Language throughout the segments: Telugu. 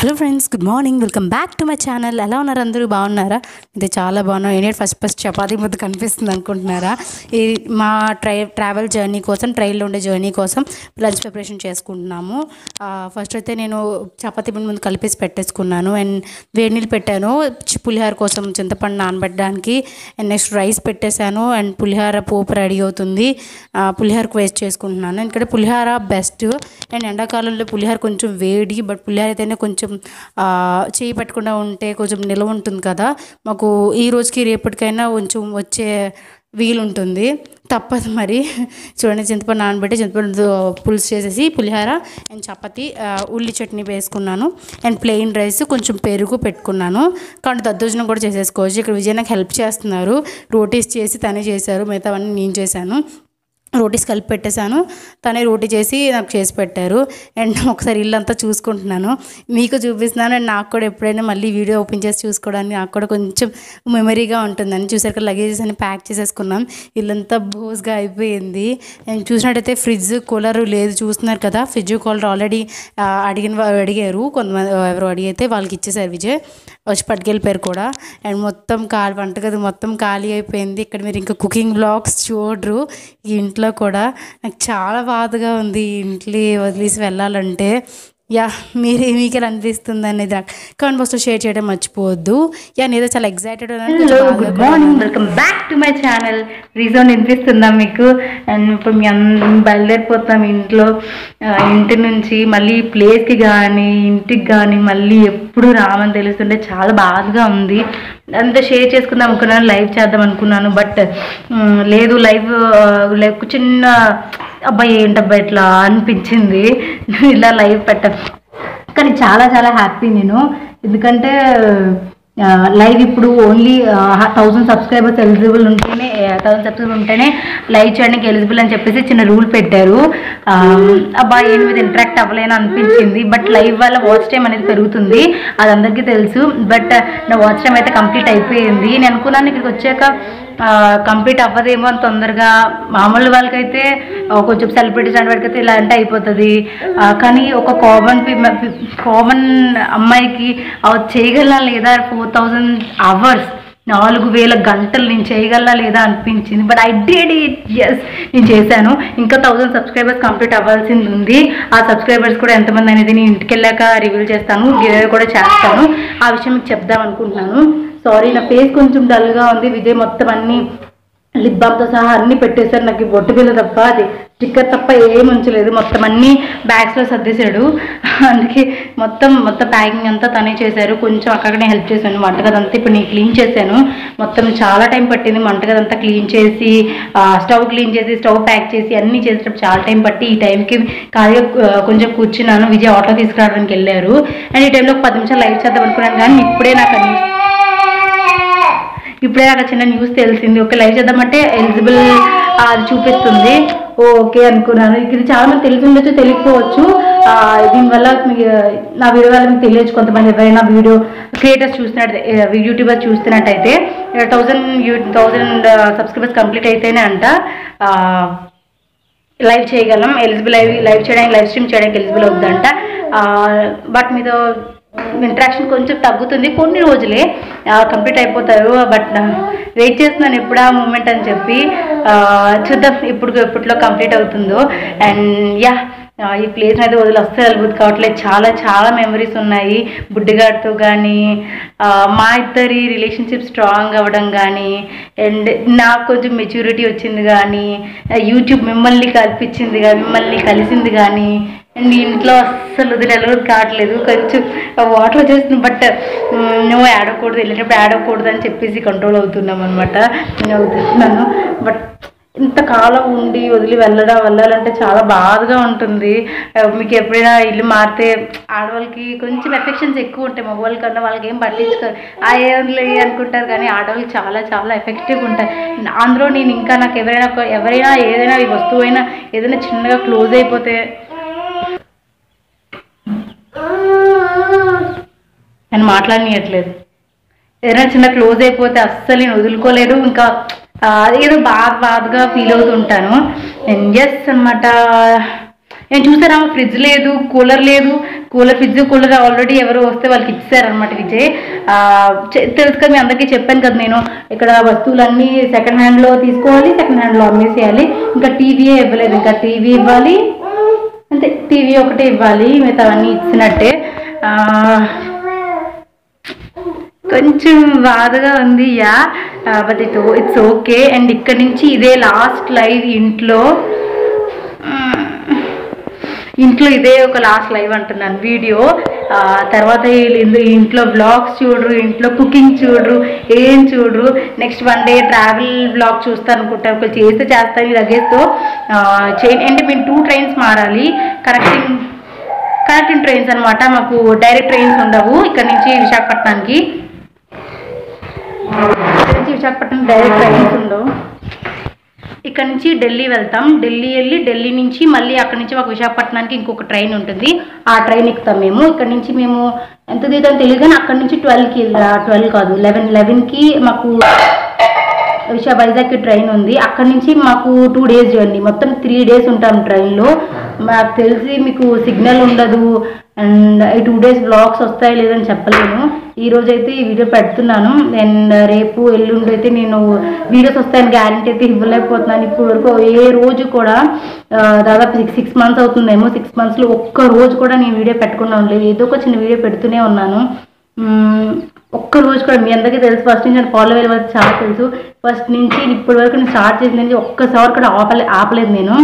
Hello friends good morning welcome back to my channel ఎలా ఉన్నారు అందరూ? బాగున్నారా? ఇది చాలా బాగున్నాం ఏంటంటే ఫస్ట్ ఫస్ట్ చపాతీ ముద్ద కనిపిస్తుంది అనుకుంటున్నారా? ఈ మా ట్రై ట్రావెల్ జర్నీ కోసం ట్రైన్లో ఉండే జర్నీ కోసం లంచ్ ప్రిపరేషన్ చేసుకుంటున్నాము. ఫస్ట్ అయితే నేను చపాతీ పిండి ముందు కలిపేసి పెట్టేసుకున్నాను. అండ్ వేడి నీళ్ళు పెట్టాను. పులిహార పులిహోర కోసం చింతపండు నానబెట్టడానికి అండ్ నెక్స్ట్ రైస్ పెట్టేశాను. అండ్ పులిహోర పోపు రెడీ అవుతుంది. పులిహోరకు వేస్ట్ చేసుకుంటున్నాను. ఎందుకంటే పులిహోర బెస్ట్. అండ్ ఎండాకాలంలో పులిహోర కొంచెం వేడి బట్ పులిహార అయితేనే కొంచెం కొంచెం చేయి పెట్టకుండా ఉంటే కొంచెం నిల్వ ఉంటుంది కదా. మాకు ఈ రోజుకి రేపటికైనా కొంచెం వచ్చే వీలు ఉంటుంది తప్పదు మరి. చూడండి చింతపండు నానబెట్టి చింతపండు పులుసు చేసేసి పులిహోర అండ్ చపాతి ఉల్లి చట్నీ వేసుకున్నాను. అండ్ ప్లెయిన్ రైస్ కొంచెం పెరుగు పెట్టుకున్నాను. కానీ దద్దోజనం కూడా చేసేసుకోవచ్చు. ఇక్కడ విజయ్ నాకు హెల్ప్ చేస్తున్నారు. రోటీస్ చేసి తనే చేశారు. మిగతావన్నీ నేను చేశాను. రోటీస్ కలిపి పెట్టేశాను. తనే రోటీ చేసి నాకు చేసి పెట్టారు. అండ్ ఒకసారి ఇల్లంతా చూసుకుంటున్నాను. మీకు చూపిస్తున్నాను అండ్ నాకు కూడా ఎప్పుడైనా మళ్ళీ వీడియో ఓపెన్ చేసి చూసుకోవడానికి నాకు కూడా కొంచెం మెమరీగా ఉంటుందని చూసాక లగేజెస్ అని ప్యాక్ చేసేసుకున్నాం. ఇల్లంతా బోస్గా అయిపోయింది. అండ్ చూసినట్టయితే ఫ్రిడ్జ్ కూలర్ లేదు చూస్తున్నారు కదా. ఫ్రిడ్జ్ కూలర్ ఆల్రెడీ అడిగిన అడిగారు. కొంతమంది ఎవరు అడిగితే వాళ్ళకి ఇచ్చేసారు విజయ్. వచ్చి పట్టుకెళ్ళిపోయారు కూడా. అండ్ మొత్తం ఖాళీ వంటగది మొత్తం ఖాళీ అయిపోయింది. ఇక్కడ మీరు ఇంకా కుకింగ్ బ్లాగ్స్ చూడరు. ఇంట్లో ఇంట్లో కూడా నాకు చాలా బాధగా ఉంది ఇంట్లో వదిలేసి వెళ్ళాలంటే. యా మీరు మీకు ఎలా అనిపిస్తుంది అనేది కామెంట్ బాక్స్లో షేర్ చేయడం మర్చిపోవద్దు. యా నేదో చాలా excited good morning welcome back to my channel reason వినిపిస్తుందా మీకు? అండ్ ఇప్పుడు మీ బయలుదేరిపోతాం ఇంట్లో. ఇంటి నుంచి మళ్ళీ ప్లేస్కి కానీ ఇంటికి కానీ మళ్ళీ ఎప్పుడు రామని తెలుస్తుంటే చాలా బాధగా ఉంది. అంతా షేర్ చేసుకుందాం అనుకున్నాను లైవ్ చేద్దాం అనుకున్నాను. బట్ లేదు లైవ్ లైవ్ చిన్న అబ్బాయి ఏంటబ్బా ఇట్లా అనిపించింది? ఇలా లైవ్ పెట్ట. కానీ చాలా చాలా హ్యాపీ నేను. ఎందుకంటే లైవ్ ఇప్పుడు ఓన్లీ థౌజండ్ సబ్స్క్రైబర్స్ ఎలిజిబుల్ ఉంటేనే థౌసండ్ సబ్స్క్రైబర్ ఉంటేనే లైవ్ చేయడానికి ఎలిజిబుల్ అని చెప్పేసి చిన్న రూల్ పెట్టారు. అబ్బా ఏం మీద ఇంటరాక్ట్ అవ్వలేని అనిపించింది. బట్ లైవ్ వల్ల వాచ్ టైం అనేది పెరుగుతుంది. అది అందరికీ తెలుసు. బట్ నా వాచ్ టైం అయితే కంప్లీట్ అయిపోయింది. నేను అనుకున్నాను ఇక్కడికి వచ్చాక కంప్లీట్ అవ్వదేమో అని తొందరగా మామూలు వాళ్ళకైతే కొంచెం సెలబ్రిటీస్ అంటే వాడికైతే ఇలా అంటే అయిపోతుంది. కానీ ఒక కామన్ కామన్ అమ్మాయికి చేయగలనా లేదా ఫోర్ థౌజండ్ అవర్స్ నాలుగు వేల గంటలు నేను చేయగలనా లేదా అనిపించింది. But I did it yes నేను చేశాను. ఇంకా థౌజండ్ సబ్స్క్రైబర్స్ కంప్లీట్ అవ్వాల్సింది ఉంది. ఆ సబ్స్క్రైబర్స్ కూడా ఎంతమంది అనేది నేను ఇంటికి వెళ్ళాక రివ్యూ చేస్తాను గివ్ కూడా చేస్తాను. ఆ విషయం మీకు చెప్దాం అనుకుంటున్నాను. సారీ నా ఫేస్ కొంచెం డల్గా ఉంది. విజయ్ మొత్తం అన్ని లిప్ బామ్తో సహా అన్ని పెట్టేశారు నాకు బొట్టు బిల్ల తప్ప అది స్టిక్కర్ తప్ప ఏం ఉంచలేదు. మొత్తం అన్ని బ్యాగ్స్లో సర్దేశాడు. అందుకే మొత్తం మొత్తం ప్యాకింగ్ అంతా తనే చేశారు. కొంచెం అక్కడనే హెల్ప్ చేశాను. వంటగదంతా ఇప్పుడు నేను క్లీన్ చేశాను. మొత్తం చాలా టైం పట్టింది. వంటగదంతా క్లీన్ చేసి స్టవ్ క్లీన్ చేసి స్టవ్ ప్యాక్ చేసి అన్నీ చేసేటప్పుడు చాలా టైం పట్టి ఈ టైంకి ఖాళీగా కొంచెం కూర్చున్నాను. విజయ్ ఆటో తీసుకురావడానికి వెళ్ళారు. అండ్ ఈ టైంలో ఒక పది నిమిషాలు లైట్ చేద్దాం అనుకున్నాను. కానీ ఇప్పుడే నాకు ఆ ఇప్పుడే నాకు చిన్న న్యూస్ తెలిసింది. ఓకే లైవ్ చేద్దామంటే ఎలిజిబుల్ అది చూపిస్తుంది. ఓకే అనుకున్నాను. ఇది చాలా మంది తెలిసి ఉండొచ్చు తెలియకపోవచ్చు దీనివల్ల మీకు నా వీడియో వల్ల మీకు తెలియచ్చు కొంతమంది ఎవరైనా వీడియో క్రియేటర్స్ చూస్తున్నట్టు యూట్యూబర్ చూస్తున్నట్టయితే. Thousand you thousand subscribers complete అయితేనే అంట. లైవ్ చేయగలం. ఎలిజిబుల్ లైవ్ లైవ్ చేయడానికి లైవ్ స్ట్రీమ్ చేయడానికి ఎలిజిబుల్ అవుతుందంట బట్ మీతో ఇంట్రాక్షన్ కొంచెం తగ్గుతుంది. కొన్ని రోజులే కంప్లీట్ అయిపోతారు. బట్ వెయిట్ చేస్తున్నాను ఎప్పుడు ఆ మూమెంట్ అని చెప్పి చూద్దాం ఇప్పుడు ఎప్పట్లో కంప్లీట్ అవుతుందో. అండ్ యా ఈ ప్లేస్ అయితే వదిలి వస్తే వెళ్ళబుద్ధి కావట్లేదు. చాలా చాలా మెమరీస్ ఉన్నాయి. బుడ్డిగాడితో కానీ మా ఇద్దరి రిలేషన్షిప్ స్ట్రాంగ్ అవ్వడం కానీ అండ్ నాకు కొంచెం మెచ్యూరిటీ వచ్చింది కానీ యూట్యూబ్ మిమ్మల్ని కల్పించింది కానీ మిమ్మల్ని కలిసింది కానీ అండ్ ఇంట్లో అస్సలు వదిలేదు కావట్లేదు. కొంచెం వాటర్ వచ్చేస్తుంది బట్ నువ్వు ఆడకూడదు వెళ్ళేటప్పుడు ఆడకూడదు అని చెప్పేసి కంట్రోల్ అవుతున్నాం అనమాట నేను అవుతున్నాను బట్ ఇంతకాలం ఉండి వదిలి వెళ్ళడం వెళ్ళాలంటే చాలా బాధగా ఉంటుంది. మీకు ఎప్పుడైనా ఇల్లు మారితే ఆడవాళ్ళకి కొంచెం ఎఫెక్షన్స్ ఎక్కువ ఉంటాయి. మగవాళ్ళ కన్నా వాళ్ళకి ఏం పట్టించుకోరు ఆ ఏంలే అనుకుంటారు కానీ ఆడవాళ్ళకి చాలా చాలా ఎఫెక్టివ్ ఉంటాయి అందులో నేను ఇంకా నాకు ఎవరైనా ఎవరైనా ఏదైనా ఈ వస్తువు అయినా ఏదైనా చిన్నగా క్లోజ్ అయిపోతే నేను మాట్లాడనీయట్లేదు. ఏదైనా చిన్న క్లోజ్ అయిపోతే అస్సలు నేను వదులుకోలేదు. ఇంకా ఏదో బాధ బాధగా ఫీల్ అవుతుంటాను ఎస్ అనమాట నేను చూసారా ఫ్రిడ్జ్ లేదు కూలర్ లేదు. కూలర్ ఫ్రిడ్జ్ కూలర్ ఆల్రెడీ ఎవరు వస్తే వాళ్ళకి ఇచ్చారనమాట విజయ్. తెలుసు కదా మీ అందరికీ చెప్పాను కదా నేను. ఇక్కడ వస్తువులన్నీ సెకండ్ హ్యాండ్లో తీసుకోవాలి సెకండ్ హ్యాండ్లో అమ్మేసేయాలి. ఇంకా టీవీయే ఇవ్వలేదు. ఇంకా టీవీ ఇవ్వాలి. అంతే టీవీ ఒకటే ఇవ్వాలి. మిగతా అన్నీ ఇచ్చినట్టే కొంచెం బాధగా ఉంది yeah. But it it's okay and ఇక్కడ నుంచి ఇదే లాస్ట్ లైవ్ ఇంట్లో. ఇంట్లో ఇదే ఒక లాస్ట్ లైవ్ అంటున్నాను వీడియో తర్వాత ఇంట్లో బ్లాగ్స్ చూడరు ఇంట్లో కుకింగ్ చూడరు ఏం చూడరు. Next one day travel blog చూస్తాను అనుకుంటారు ఒకరు చేస్తే చేస్తాను ఈ లగేజ్తో చైన్ అంటే మేము టూ ట్రైన్స్ మారాలి. కనెక్టింగ్ కనెక్టింగ్ ట్రైన్స్ అనమాట మాకు డైరెక్ట్ ట్రైన్స్ ఉండవు. ఇక్కడ నుంచి విశాఖపట్నానికి. నుంచి విశాఖపట్నం డైరెక్ట్ ట్రైన్స్ ఉండవు. ఇక్కడ నుంచి ఢిల్లీ వెళ్తాం. ఢిల్లీ వెళ్ళి ఢిల్లీ నుంచి మళ్ళీ అక్కడ నుంచి మాకు విశాఖపట్నానికి ఇంకొక ట్రైన్ ఉంటుంది. ఆ ట్రైన్ ఎక్కుతాం మేము. ఇక్కడ నుంచి మేము ఎంత దిగుతాం తెలియదు కానీ అక్కడ నుంచి ట్వెల్వ్కి ట్వెల్వ్ కాదు లెవెన్ లెవెన్కి మాకు విశాఖ వైజాగ్కి ట్రైన్ ఉంది. అక్కడ నుంచి మాకు టూ డేస్ జర్నీ మొత్తం త్రీ డేస్ ఉంటాం ట్రైన్లో మాకు తెలిసి మీకు సిగ్నల్ ఉండదు. అండ్ ఈ టూ డేస్ బ్లాగ్స్ వస్తాయి లేదని చెప్పలేను. ఈ రోజు అయితే ఈ వీడియో పెడుతున్నాను. అండ్ రేపు ఎల్లుండి అయితే నేను వీడియోస్ వస్తాయని గ్యారంటీ అయితే ఇవ్వలేకపోతున్నాను. ఇప్పుడు వరకు ఏ రోజు కూడా దాదాపు సిక్స్ సిక్స్ మంత్స్ అవుతుందేమో. సిక్స్ మంత్స్లో ఒక్క రోజు కూడా నేను వీడియో పెట్టుకున్నాను. లేదు ఏదో ఒక చిన్న వీడియో పెడుతూనే ఉన్నాను. ఒక్క రోజు కూడా మీ అందరికీ తెలుసు. ఫస్ట్ నుంచి నేను ఫాలో అయ్యే వరకు చాలా తెలుసు. ఫస్ట్ నుంచి ఇప్పటి వరకు నేను స్టార్ట్ చేసిన నుంచి ఒక్కసారి కూడా ఆపలే ఆపలేదు నేను.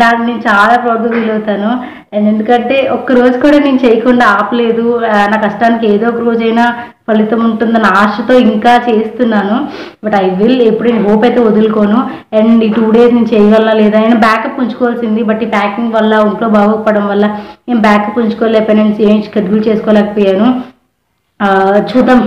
దాన్ని నేను చాలా ప్రౌడ్గా ఫీల్ అవుతాను. అండ్ ఎందుకంటే ఒక్క రోజు కూడా నేను చేయకుండా ఆపలేదు. నా కష్టానికి ఏదో ఒక రోజైనా ఫలితం ఉంటుందన్న ఆశతో ఇంకా చేస్తున్నాను. బట్ ఐ విల్ ఎప్పుడు నేను హోప్ అయితే వదులుకోను. అండ్ ఈ టూ డేస్ నేను చేయగలనా లేదా నేను బ్యాకప్ ఉంచుకోవాల్సింది. బట్ ఈ ప్యాకింగ్ వల్ల ఒంట్లో బాగోకపోవడం వల్ల నేను బ్యాకప్ ఉంచుకోలేకపోయాను. నేను ఏం షెడ్యూల్ చేసుకోలేకపోయాను. చూద్దాం.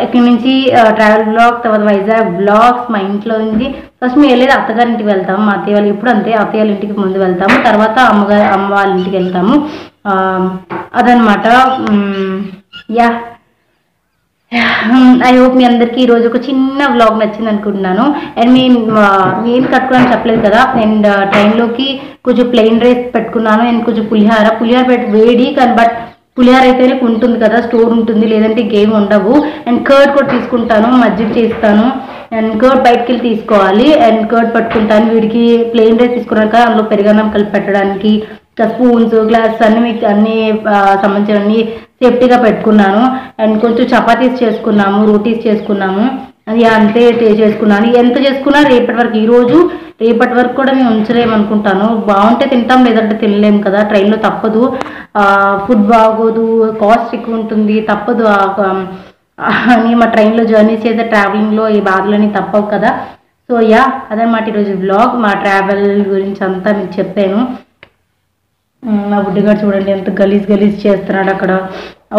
ఇక్కడి నుంచి ట్రావెల్ బ్లాగ్ తర్వాత వైజాగ్ బ్లాగ్స్ మా ఇంట్లో ఉంది. ఫస్ట్ మేము వెళ్ళేది అత్తగారింటికి వెళ్తాము మా అత్తయ్య వాళ్ళు ఇప్పుడు అంతే అత్తయ్య వాళ్ళ ఇంటికి ముందు వెళ్తాము. తర్వాత అమ్మగారు అమ్మ వాళ్ళ ఇంటికి వెళ్తాము. ఆ, అదనమాట యా. ఐ హోప్ మీ అందరికీ ఈరోజు ఒక చిన్న వ్లాగ్ నచ్చింది అనుకుంటున్నాను. అండ్ మేము ఏం కట్టుకున్నాను చెప్పలేదు కదా. అండ్ ట్రైన్లోకి కొంచెం ప్లెయిన్ రైస్ పెట్టుకున్నాను. అండ్ కొంచెం పులిహార. పులిహార పెట్టి వేడి కానీ బట్ పులిహార అయితేనే ఉంటుంది కదా స్టోర్ ఉంటుంది లేదంటే గేమ్ ఉండవు. అండ్ కర్డ్ కూడా తీసుకుంటాను మజ్జిగ చేస్తాను. అండ్ కర్డ్ బయటకు వెళ్ళి తీసుకోవాలి. అండ్ కర్డ్ పట్టుకుంటాను వీడికి ప్లెయిన్ రైస్ తీసుకున్నాక అందులో పెరుగన్నం కలిపి పెట్టడానికి. స్పూన్స్ గ్లాస్ అన్ని మీకు అన్ని సంబంధించిన సేఫ్టీగా పెట్టుకున్నాను. అండ్ కొంచెం చపాతీస్ చేసుకున్నాము రోటీస్ చేసుకున్నాము. అది అంతే చేసుకున్నాను. ఎంత చేసుకున్నా రేపటి వరకు ఈరోజు రేపటి వరకు కూడా మేము ఉంచలేము అనుకుంటాను బాగుంటే తింటాం లేదంటే తినలేము కదా. ట్రైన్లో తప్పదు. ఫుడ్ బాగోదు కాస్ట్ ఎక్కువ ఉంటుంది. తప్పదు. ఆ, అని మా ట్రైన్లో జర్నీ చేసే ట్రావెలింగ్లో ఈ బాధలని తప్పవు కదా. సో యా అదనమాట ఈరోజు బ్లాగ్ మా ట్రావెల్ గురించి అంతా మీకు చెప్పాను. మ్మ్, మా బుడ్డిగాడు చూడండి ఎంత గలీజ్ గలీజ్ చేస్తున్నాడు అక్కడ.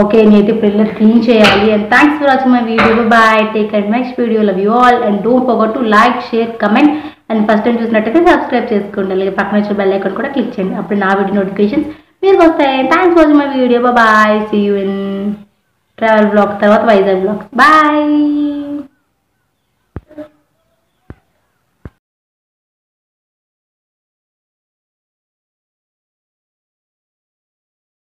ఓకే నేనైతే ఇప్పుడు క్లీన్ చేయాలి. And thanks for watching my video bye take and next video love you all and don't forget to like share comment and first time చూసినట్టయితే సబ్స్క్రైబ్ చేసుకోండి. అలాగే పక్కన వచ్చే బెల్ ఐకాన్ కూడా క్లిక్ చేయండి. అప్పుడు నా వీడియో నోటిఫికేషన్స్ మీకు వస్తాయి. Thanks for watching my video bye see you in travel blog తర్వాత వైజాగ్ బ్లాగ్ బాయ్